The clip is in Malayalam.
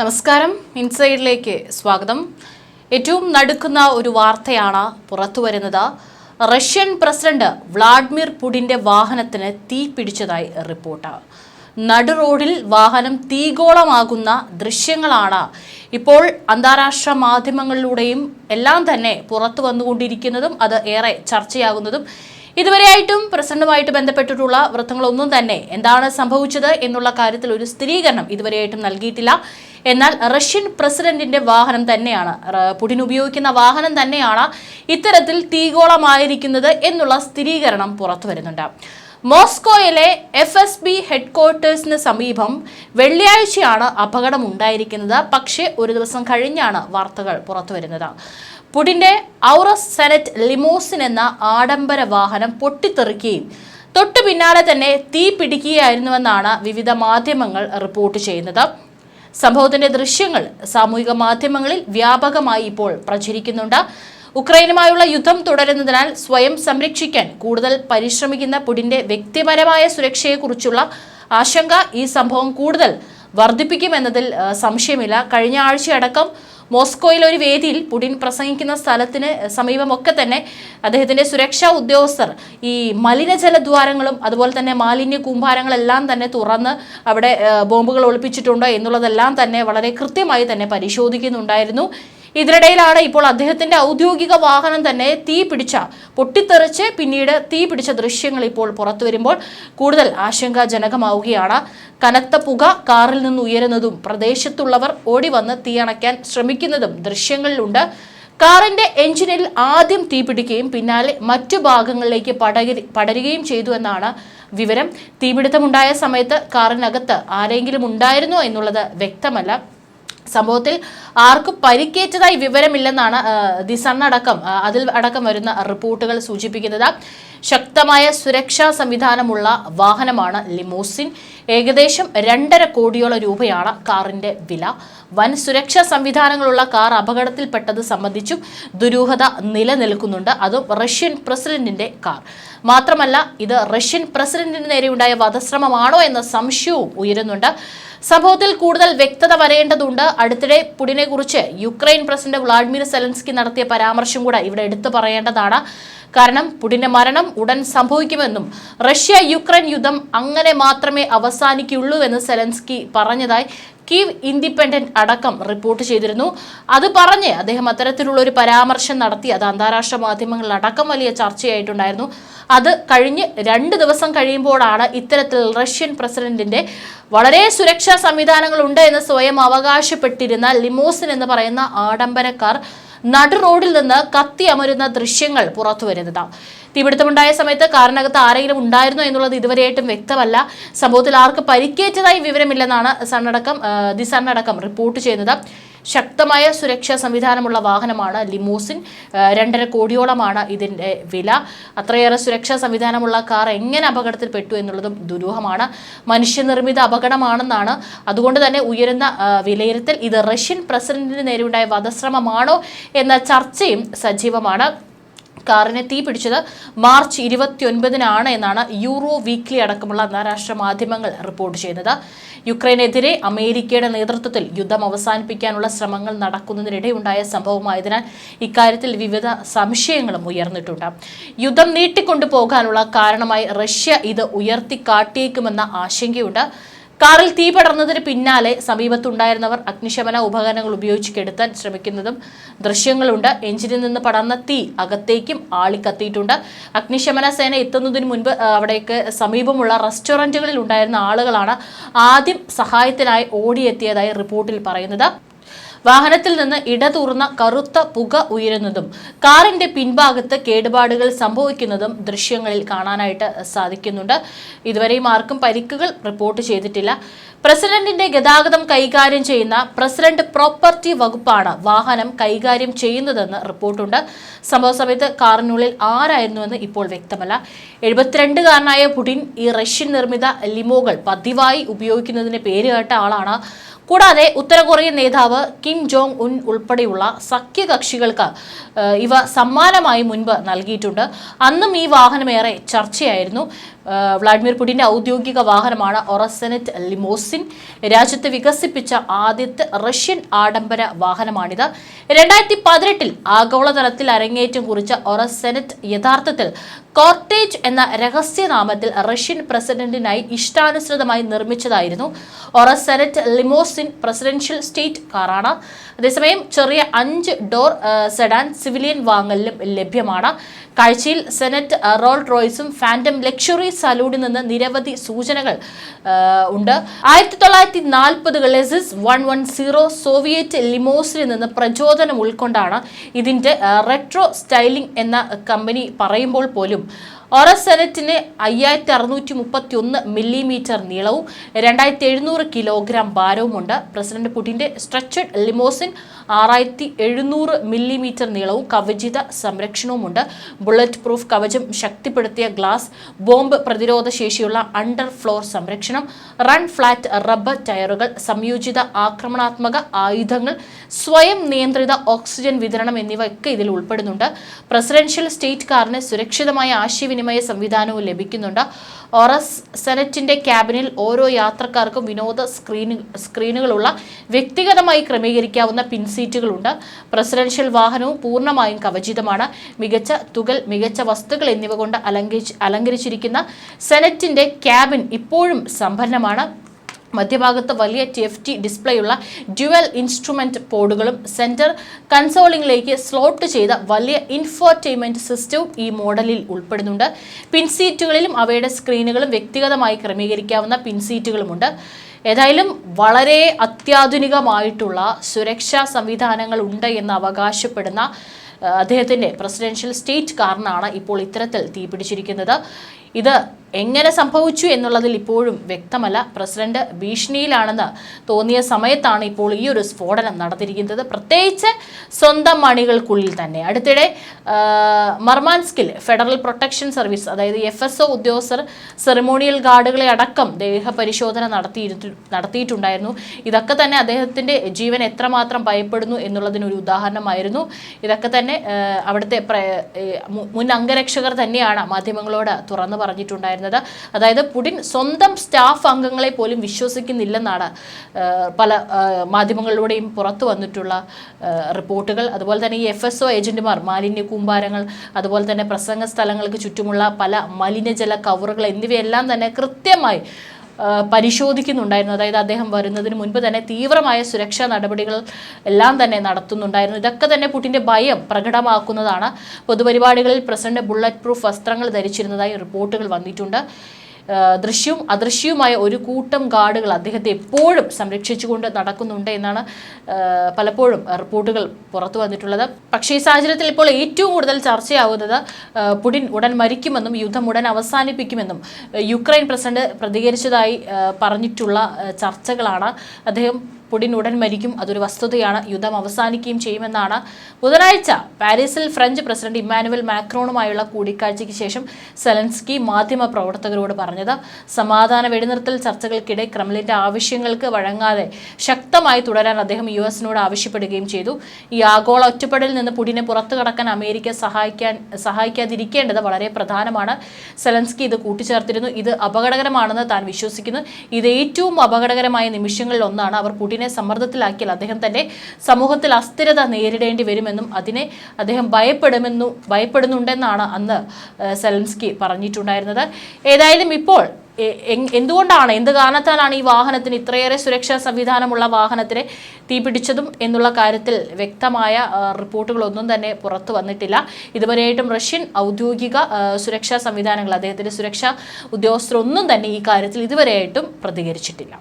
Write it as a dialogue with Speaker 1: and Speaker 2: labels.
Speaker 1: നമസ്കാരം. ഇൻസൈഡിലേക്ക് സ്വാഗതം. ഏറ്റവും നടുക്കുന്ന ഒരു വാർത്തയാണ് പുറത്തു വരുന്നത്. റഷ്യൻ പ്രസിഡന്റ് വ്ളാഡിമിർ പുടിന്റെ വാഹനത്തിന് തീ പിടിച്ചതായി റിപ്പോർട്ട്. നടു റോഡിൽ വാഹനം തീഗോളമാകുന്ന ദൃശ്യങ്ങളാണ് ഇപ്പോൾ അന്താരാഷ്ട്ര മാധ്യമങ്ങളിലൂടെയും എല്ലാം തന്നെ പുറത്തു വന്നുകൊണ്ടിരിക്കുന്നതും അത് ഏറെ ചർച്ചയാകുന്നതും ഇതുവരെയായിട്ടും പ്രസിഡന്റുമായിട്ട് ബന്ധപ്പെട്ടിട്ടുള്ള വൃത്തങ്ങളൊന്നും തന്നെ എന്താണ് സംഭവിച്ചത് എന്നുള്ള കാര്യത്തിൽ ഒരു സ്ഥിരീകരണം ഇതുവരെയായിട്ടും നൽകിയിട്ടില്ല. എന്നാൽ റഷ്യൻ പ്രസിഡന്റിന്റെ വാഹനം തന്നെയാണ് പുടിൻ ഉപയോഗിക്കുന്ന വാഹനം തന്നെയാണ് ഇത്തരത്തിൽ തീഗോളമായിരിക്കുന്നത് എന്നുള്ള സ്ഥിരീകരണം പുറത്തു വരുന്നുണ്ട്. മോസ്കോയിലെ എഫ് എസ് ബി ഹെഡ്ക്വാർട്ടേഴ്സിന് സമീപം വെള്ളിയാഴ്ചയാണ് അപകടം ഉണ്ടായിരിക്കുന്നത് പക്ഷേ ഒരു ദിവസം കഴിഞ്ഞാണ് വാർത്തകൾ പുറത്തു വരുന്നത്. പുടിന്റെ ഔറസ് സെനറ്റ് ലിമോസിൻ എന്ന ആഡംബര വാഹനം പൊട്ടിത്തെറിക്കുകയും തൊട്ടു പിന്നാലെ തന്നെ തീ പിടിക്കുകയായിരുന്നുവെന്നാണ് വിവിധ മാധ്യമങ്ങൾ റിപ്പോർട്ട് ചെയ്യുന്നത്. സംഭവത്തിന്റെ ദൃശ്യങ്ങൾ സാമൂഹിക മാധ്യമങ്ങളിൽ വ്യാപകമായി ഇപ്പോൾ പ്രചരിക്കുന്നുണ്ട്. ഉക്രൈനുമായുള്ള യുദ്ധം തുടരുന്നതിനാൽ സ്വയം സംരക്ഷിക്കാൻ കൂടുതൽ പരിശ്രമിക്കുന്ന പുടിന്റെ വ്യക്തിപരമായ സുരക്ഷയെക്കുറിച്ചുള്ള ആശങ്ക ഈ സംഭവം കൂടുതൽ വർദ്ധിപ്പിക്കുമെന്നതിൽ സംശയമില്ല. കഴിഞ്ഞ ആഴ്ചയടക്കം മോസ്കോയിൽ ഒരു വേദിയിൽ പുടിൻ പ്രസംഗിക്കുന്ന സ്ഥലത്തിന് സമീപമൊക്കെ തന്നെ അദ്ദേഹത്തിന്റെ സുരക്ഷാ ഉദ്യോഗസ്ഥർ ഈ മലിനജല ദ്വാരങ്ങളും അതുപോലെ തന്നെ മാലിന്യ കൂമ്പാരങ്ങളെല്ലാം തന്നെ തുറന്ന് അവിടെ ബോംബുകൾ ഒളിപ്പിച്ചിട്ടുണ്ടോ എന്നുള്ളതെല്ലാം തന്നെ വളരെ കൃത്യമായി തന്നെ പരിശോധിക്കുന്നുണ്ടായിരുന്നു. ഇതിനിടയിലാണ് ഇപ്പോൾ അദ്ദേഹത്തിന്റെ ഔദ്യോഗിക വാഹനം തന്നെ തീ പിടിച്ച പൊട്ടിത്തെറിച്ച് പിന്നീട് തീ പിടിച്ച ദൃശ്യങ്ങൾ ഇപ്പോൾ പുറത്തു വരുമ്പോൾ കൂടുതൽ ആശങ്കാജനകമാവുകയാണ്. കനത്ത പുക കാറിൽ നിന്ന് ഉയരുന്നതും പ്രദേശത്തുള്ളവർ ഓടി വന്ന് തീയണയ്ക്കാൻ ശ്രമിക്കുന്നതും ദൃശ്യങ്ങളിലുണ്ട്. കാറിന്റെ എഞ്ചിനിൽ ആദ്യം തീപിടിക്കുകയും പിന്നാലെ മറ്റു ഭാഗങ്ങളിലേക്ക് പടരുകയും ചെയ്തു എന്നാണ് വിവരം. തീപിടുത്തമുണ്ടായ സമയത്ത് കാറിനകത്ത് ആരെങ്കിലും ഉണ്ടായിരുന്നോ എന്നുള്ളത് വ്യക്തമല്ല. സംഭവത്തിൽ ആർക്കും പരിക്കേറ്റതായി വിവരമില്ലെന്നാണ് ദി സൺ അടക്കം അതിൽ അടക്കം വരുന്ന റിപ്പോർട്ടുകൾ സൂചിപ്പിക്കുന്നത്. ശക്തമായ സുരക്ഷാ സംവിധാനമുള്ള വാഹനമാണ് ലിമോസിൻ. ഏകദേശം രണ്ടര കോടിയോളം രൂപയാണ് കാറിന്റെ വില. വൻ സുരക്ഷാ സംവിധാനങ്ങളുള്ള കാർ അപകടത്തിൽപ്പെട്ടത് സംബന്ധിച്ചും ദുരൂഹത നിലനിൽക്കുന്നുണ്ട്. അതും റഷ്യൻ പ്രസിഡന്റിന്റെ കാർ. മാത്രമല്ല ഇത് റഷ്യൻ പ്രസിഡന്റിന് നേരെയുണ്ടായ വധശ്രമമാണോ എന്ന സംശയവും ഉയരുന്നുണ്ട്. സംഭവത്തിൽ കൂടുതൽ വ്യക്തത വരേണ്ടതുണ്ട്. അടുത്തിടെ പുടിനെ കുറിച്ച് യുക്രൈൻ പ്രസിഡന്റ് വ്ളാഡിമിർ സെലൻസ്കി നടത്തിയ പരാമർശം കൂടെ ഇവിടെ എടുത്തു പറയേണ്ടതാണ്. കാരണം പുടിന്റെ മരണം ഉടൻ സംഭവിക്കുമെന്നും റഷ്യ യുക്രൈൻ യുദ്ധം അങ്ങനെ മാത്രമേ അവസാനിക്കുള്ളൂ എന്ന് സെലൻസ്കി പറഞ്ഞതായി കീവ് ഇൻഡിപെൻഡന്റ് അടക്കം റിപ്പോർട്ട് ചെയ്തിരുന്നു. അത് പറഞ്ഞ് അദ്ദേഹം അത്തരത്തിലുള്ള ഒരു പരാമർശം നടത്തി. അത് അന്താരാഷ്ട്ര മാധ്യമങ്ങളിൽ അടക്കം വലിയ ചർച്ചയായിട്ടുണ്ടായിരുന്നു. അത് കഴിഞ്ഞ് രണ്ട് ദിവസം കഴിയുമ്പോഴാണ് ഇത്തരത്തിൽ റഷ്യൻ പ്രസിഡന്റിന്റെ വളരെ സുരക്ഷാ സംവിധാനങ്ങളുണ്ട് എന്ന് സ്വയം അവകാശപ്പെട്ടിരുന്ന ലിമോസിൻ എന്ന് പറയുന്ന ആഡംബരക്കാർ കാർ നടു റോഡിൽ നിന്ന് കത്തി അമരുന്ന ദൃശ്യങ്ങൾ പുറത്തു വരുന്നത്. തീപിടുത്തമുണ്ടായ സമയത്ത് കാറിനകത്ത് ആരെങ്കിലും ഉണ്ടായിരുന്നോ എന്നുള്ളത് ഇതുവരെയായിട്ടും വ്യക്തമല്ല. സംഭവത്തിൽ ആർക്ക് പരിക്കേറ്റതായി വിവരമില്ലെന്നാണ് സണ്ണടക്കം ദിസണ്ണടക്കം റിപ്പോർട്ട് ചെയ്യുന്നത്. ശക്തമായ സുരക്ഷാ സംവിധാനമുള്ള വാഹനമാണ് ലിമോസിൻ. രണ്ടര കോടിയോളമാണ് ഇതിന്റെ വില. അത്രയേറെ സുരക്ഷാ സംവിധാനമുള്ള കാർ എങ്ങനെ അപകടത്തിൽപ്പെട്ടു എന്നുള്ളതും ദുരൂഹമാണ്. മനുഷ്യനിർമ്മിത അപകടമാണെന്നാണ്. അതുകൊണ്ട് തന്നെ ഉയരുന്ന വിലയിരുത്തൽ ഇത് റഷ്യൻ പ്രസിഡന്റിന് നേരെയുണ്ടായ വധശ്രമമാണോ എന്ന ചർച്ചയും സജീവമാണ്. കാറിനെ തീ പിടിച്ചത് മാർച്ച് ഇരുപത്തിയൊൻപതിനാണ് എന്നാണ് യൂറോ വീക്ക്ലി അടക്കമുള്ള അന്താരാഷ്ട്ര മാധ്യമങ്ങൾ റിപ്പോർട്ട് ചെയ്യുന്നത്. യുക്രൈനെതിരെ അമേരിക്കയുടെ നേതൃത്വത്തിൽ യുദ്ധം അവസാനിപ്പിക്കാനുള്ള ശ്രമങ്ങൾ നടക്കുന്നതിനിടെയുണ്ടായ സംഭവമായതിനാൽ ഇക്കാര്യത്തിൽ വിവിധ സംശയങ്ങളും ഉയർന്നിട്ടുണ്ട്. യുദ്ധം നീട്ടിക്കൊണ്ടു പോകാനുള്ള കാരണമായി റഷ്യ ഇത് ഉയർത്തിക്കാട്ടിയേക്കുമെന്ന ആശങ്കയുണ്ട്. കാറിൽ തീ പടർന്നതിന് പിന്നാലെ സമീപത്തുണ്ടായിരുന്നവർ അഗ്നിശമന ഉപകരണങ്ങൾ ഉപയോഗിച്ച് കെടുത്താൻ ശ്രമിക്കുന്നതും ദൃശ്യങ്ങളുണ്ട്. എഞ്ചിനിൽ നിന്ന് പടർന്ന തീ അകത്തേക്കും ആളിക്കത്തിയിട്ടുണ്ട്. അഗ്നിശമന സേന എത്തുന്നതിന് മുൻപ് അവിടേക്ക് സമീപമുള്ള റെസ്റ്റോറന്റുകളിൽ ഉണ്ടായിരുന്ന ആളുകളാണ് ആദ്യം സഹായത്തിനായി ഓടിയെത്തിയതായി റിപ്പോർട്ടിൽ പറയുന്നത്. വാഹനത്തിൽ നിന്ന് ഇടതൂർന്ന കറുത്ത പുക ഉയരുന്നതും കാറിന്റെ പിൻഭാഗത്ത് കേടുപാടുകൾ സംഭവിക്കുന്നതും ദൃശ്യങ്ങളിൽ കാണാനായിട്ട് സാധിക്കുന്നുണ്ട്. ഇതുവരെയും ആർക്കും പരിക്കുകൾ റിപ്പോർട്ട് ചെയ്തിട്ടില്ല. പ്രസിഡന്റിന്റെ ഗതാഗതം കൈകാര്യം ചെയ്യുന്ന പ്രസിഡന്റ് പ്രോപ്പർട്ടി വകുപ്പാണ് വാഹനം കൈകാര്യം ചെയ്യുന്നതെന്ന് റിപ്പോർട്ടുണ്ട്. സംഭവ സമയത്ത് കാറിനുള്ളിൽ ആരായിരുന്നുവെന്ന് ഇപ്പോൾ വ്യക്തമല്ല. എഴുപത്തിരണ്ടുകാരനായ പുടിൻ ഈ റഷ്യൻ നിർമ്മിത ലിമോകൾ പതിവായി ഉപയോഗിക്കുന്നതിന് പേര് കേട്ട ആളാണ്. കൂടാതെ ഉത്തര കൊറിയൻ നേതാവ് കിം ജോങ് ഉൻ ഉൾപ്പെടെയുള്ള സഖ്യകക്ഷികൾക്ക് ഇവ സമ്മാനമായി മുൻപ് നൽകിയിട്ടുണ്ട്. അന്നും ഈ വാഹനമേറെ ചർച്ചയായിരുന്നു. വ്ളാഡിമിർ പുടിന്റെ ഔദ്യോഗിക വാഹനമാണ് ഒറസെനറ്റ് ലിമോസിൻ. രാജ്യത്ത് വികസിപ്പിച്ച ആദ്യത്തെ റഷ്യൻ ആഡംബര വാഹനമാണിത്. രണ്ടായിരത്തി പതിനെട്ടിൽ ആഗോളതലത്തിൽ അരങ്ങേറ്റം കുറിച്ച ഒറസെനറ്റ് യഥാർത്ഥത്തിൽ കോർട്ടേജ് എന്ന രഹസ്യനാമത്തിൽ റഷ്യൻ പ്രസിഡന്റിനായി ഇഷ്ടാനുസൃതമായി നിർമ്മിച്ചതായിരുന്നു. Aurus Senat limousine presidential state കാറാണ്. അതേസമയം ചെറിയ അഞ്ച് ഡോർ സെഡാൻ സിവിലിയൻ വാങ്ങലിലും ലഭ്യമാണ്. കാഴ്ചയിൽ സെനറ്റ് റോൾ റോയ്സും ഫാന്റം ലക്ഷറി സലൂണിൽ നിന്ന് നിരവധി സൂചനകൾ ഉണ്ട്. ആയിരത്തി തൊള്ളായിരത്തി നാൽപ്പതുകളിൽ വൺ വൺ സീറോ സോവിയറ്റ് ലിമോസിനിൽ നിന്ന് പ്രചോദനം ഉൾക്കൊണ്ടാണ് ഇതിന്റെ റെട്രോ സ്റ്റൈലിംഗ് എന്ന കമ്പനി പറയുമ്പോൾ പോലും ഓറസ് സെനറ്റിന് അയ്യായിരത്തി അറുന്നൂറ്റി മുപ്പത്തി ഒന്ന് മില്ലിമീറ്റർ നീളവും രണ്ടായിരത്തി എഴുന്നൂറ് കിലോഗ്രാം ഭാരവുമുണ്ട്. പ്രസിഡന്റ് പുടിന്റെ സ്ട്രെച്ചഡ് ലിമോസിൻ ആറായിരത്തി എഴുന്നൂറ് മില്ലിമീറ്റർ നീളവും കവചിത സംരക്ഷണവുമുണ്ട്. ബുള്ളറ്റ് പ്രൂഫ് കവചം ശക്തിപ്പെടുത്തിയ ഗ്ലാസ് ബോംബ് പ്രതിരോധ ശേഷിയുള്ള അണ്ടർ ഫ്ലോർ സംരക്ഷണം റൺ ഫ്ലാറ്റ് റബ്ബർ ടയറുകൾ സംയോജിത ആക്രമണാത്മക ആയുധങ്ങൾ സ്വയം നിയന്ത്രിത ഓക്സിജൻ വിതരണം എന്നിവയൊക്കെ ഇതിൽ ഉൾപ്പെടുന്നുണ്ട്. പ്രസിഡൻഷ്യൽ സ്റ്റേറ്റ് കാറിന് സുരക്ഷിതമായ ആശയവിനിമയ സംവിധാനവും ലഭിക്കുന്നുണ്ട്. ഓറസ് സെനറ്റിന്റെ ക്യാബിനിൽ ഓരോ യാത്രക്കാർക്കും വിനോദ സ്ക്രീനു സ്ക്രീനുകളുള്ള വ്യക്തിഗതമായി ക്രമീകരിക്കാവുന്ന പിൻസീറ്റുകളുണ്ട് പ്രസിഡൻഷ്യൽ വാഹനവും പൂർണമായും കവചിതമാണ്. മികച്ച തുകൽ മികച്ച വസ്തുക്കൾ എന്നിവ കൊണ്ട് അലങ്കരിച്ച് അലങ്കരിച്ചിരിക്കുന്ന സെനറ്റിന്റെ ക്യാബിൻ ഇപ്പോഴും സമ്പന്നമാണ്. മധ്യഭാഗത്ത് വലിയ ടി എഫ് ടി ഡിസ്പ്ലേയുള്ള ഡ്യുവൽ ഇൻസ്ട്രുമെന്റ് പോഡുകളും സെന്റർ കൺസോളിംഗിലേക്ക് സ്ലോട്ട് ചെയ്ത വലിയ ഇൻഫോർടൈൻമെന്റ് സിസ്റ്റവും ഈ മോഡലിൽ ഉൾപ്പെടുന്നുണ്ട്. പിൻസീറ്റുകളിലും അവയുടെ സ്ക്രീനുകളും വ്യക്തിഗതമായി ക്രമീകരിക്കാവുന്ന പിൻസീറ്റുകളുമുണ്ട് ഏതായാലും വളരെ അത്യാധുനികമായിട്ടുള്ള സുരക്ഷാ സംവിധാനങ്ങൾ ഉണ്ട് എന്ന് അവകാശപ്പെടുന്ന അദ്ദേഹത്തിന്റെ പ്രസിഡൻഷ്യൽ സ്റ്റേറ്റ് കാറിനാണ് ഇപ്പോൾ ഇത്തരത്തിൽ തീപിടിച്ചിരിക്കുന്നത്. ഇത് എങ്ങനെ സംഭവിച്ചു എന്നുള്ളതിൽ ഇപ്പോഴും വ്യക്തമല്ല. പ്രസിഡന്റ് ഭീഷണിയിലാണെന്ന് തോന്നിയ സമയത്താണ് ഇപ്പോൾ ഈ ഒരു സ്ഫോടനം നടത്തിയിരിക്കുന്നത് പ്രത്യേകിച്ച് സ്വന്തം മണികൾക്കുള്ളിൽ തന്നെ. അടുത്തിടെ മർമാൻസ്കിൽ ഫെഡറൽ പ്രൊട്ടക്ഷൻ സർവീസ് അതായത് എഫ് എസ് ഒ ഉദ്യോഗസ്ഥർ സെറിമോണിയൽ ഗാർഡുകളെ അടക്കം ദേഹപരിശോധന നടത്തിയിരുന്നു നടത്തിയിട്ടുണ്ടായിരുന്നു. ഇതൊക്കെ തന്നെ അദ്ദേഹത്തിന്റെ ജീവൻ എത്രമാത്രം ഭയപ്പെടുന്നു എന്നുള്ളതിനൊരു ഉദാഹരണമായിരുന്നു. ഇതൊക്കെ തന്നെ അവിടുത്തെ മുൻ അംഗരക്ഷകർ തന്നെയാണ് മാധ്യമങ്ങളോട് തുറന്നു പറഞ്ഞിട്ടുണ്ടായിരുന്നത്. അതായത് പുടിൻ സ്വന്തം സ്റ്റാഫ് അംഗങ്ങളെ പോലും വിശ്വസിക്കുന്നില്ലെന്നാണ് പല മാധ്യമങ്ങളിലൂടെയും പുറത്തു വന്നിട്ടുള്ള റിപ്പോർട്ടുകൾ. അതുപോലെ തന്നെ ഈ എഫ് എസ് ഒ ഏജന്റുമാർ മാലിന്യ കൂമ്പാരങ്ങൾ അതുപോലെ തന്നെ പ്രസംഗ സ്ഥലങ്ങൾക്ക് ചുറ്റുമുള്ള പല മലിനജല കവറുകൾ എന്നിവയെല്ലാം തന്നെ കൃത്യമായി പരിശോധിക്കുന്നുണ്ടായിരുന്നു. അതായത് അദ്ദേഹം വരുന്നതിന് മുൻപ് തന്നെ തീവ്രമായ സുരക്ഷാ നടപടികൾ എല്ലാം തന്നെ നടത്തുന്നുണ്ടായിരുന്നു. ഇതൊക്കെ തന്നെ പുടിന്റെ ഭയം പ്രകടമാക്കുന്നതാണ്. പൊതുപരിപാടികളിൽ പ്രസിഡന്റ് ബുള്ളറ്റ് പ്രൂഫ് വസ്ത്രങ്ങൾ ധരിച്ചിരുന്നതായി റിപ്പോർട്ടുകൾ വന്നിട്ടുണ്ട്. ദൃശ്യവും അദൃശ്യവുമായ ഒരു കൂട്ടം ഗാർഡുകൾ അദ്ദേഹത്തെ എപ്പോഴും സംരക്ഷിച്ചുകൊണ്ട് നടക്കുന്നുണ്ട് എന്നാണ് പലപ്പോഴും റിപ്പോർട്ടുകൾ പുറത്തു വന്നിട്ടുള്ളത്. പക്ഷേ ഈ സാഹചര്യത്തിൽ ഇപ്പോൾ ഏറ്റവും കൂടുതൽ ചർച്ചയാവുന്നത് പുടിൻ ഉടൻ മരിക്കുമെന്നും യുദ്ധം ഉടൻ അവസാനിപ്പിക്കുമെന്നും യുക്രൈൻ പ്രസിഡന്റ് പ്രതികരിച്ചതായി പറഞ്ഞിട്ടുള്ള ചർച്ചകളാണ്. അദ്ദേഹം പുടിൻ ഉടൻ മരിക്കും. അതൊരു വസ്തുതയാണ്. യുദ്ധം അവസാനിക്കുകയും ചെയ്യുമെന്നാണ് ബുധനാഴ്ച പാരീസിൽ ഫ്രഞ്ച് പ്രസിഡന്റ് ഇമ്മാനുവൽ മാക്രോണുമായുള്ള കൂടിക്കാഴ്ചയ്ക്ക് ശേഷം സെലൻസ്കി മാധ്യമ പ്രവർത്തകരോട് പറഞ്ഞത്. സമാധാന വെടിനിർത്തൽ ചർച്ചകൾക്കിടെ ക്രെംലിന്റെ ആവശ്യങ്ങൾക്ക് വഴങ്ങാതെ ശക്തമായി തുടരാൻ അദ്ദേഹം യു എസിനോട് ആവശ്യപ്പെടുകയും ചെയ്തു. ഈ ആഗോള ഒറ്റപ്പെടലിൽ നിന്ന് പുടിനെ പുറത്തു കടക്കാൻ അമേരിക്ക സഹായിക്കാൻ സഹായിക്കാതിരിക്കേണ്ടത് വളരെ പ്രധാനമാണ്. സെലൻസ്കി ഇത് കൂട്ടിച്ചേർത്തിരുന്നു. ഇത് അപകടകരമാണെന്ന് താൻ വിശ്വസിക്കുന്നു. ഇത് ഏറ്റവും അപകടകരമായ നിമിഷങ്ങളിൽ ഒന്നാണ് അവർ പുടിനെ സമ്മർദ്ദത്തിലാക്കിയാൽ അദ്ദേഹം തന്നെ സമൂഹത്തിൽ അസ്ഥിരത നേരിടേണ്ടി വരുമെന്നും അതിനെ അദ്ദേഹം ഭയപ്പെടുമെന്നു ഭയപ്പെടുന്നുണ്ടെന്നാണ് അന്ന് സെലൻസ്കി പറഞ്ഞിട്ടുണ്ടായിരുന്നത്. ഏതായാലും ഇപ്പോൾ എന്തുകൊണ്ടാണ് എന്ത് കാരണത്താലാണ് ഈ വാഹനത്തിന് ഇത്രയേറെ സുരക്ഷാ സംവിധാനമുള്ള വാഹനത്തിനെ തീപിടിച്ചതും എന്നുള്ള കാര്യത്തിൽ വ്യക്തമായ റിപ്പോർട്ടുകളൊന്നും തന്നെ പുറത്തു വന്നിട്ടില്ല. ഇതുവരെയായിട്ടും റഷ്യൻ ഔദ്യോഗിക സുരക്ഷാ സംവിധാനങ്ങൾ അദ്ദേഹത്തിന്റെ സുരക്ഷാ ഉദ്യോഗസ്ഥരൊന്നും തന്നെ ഈ കാര്യത്തിൽ ഇതുവരെയായിട്ടും പ്രതികരിച്ചിട്ടില്ല.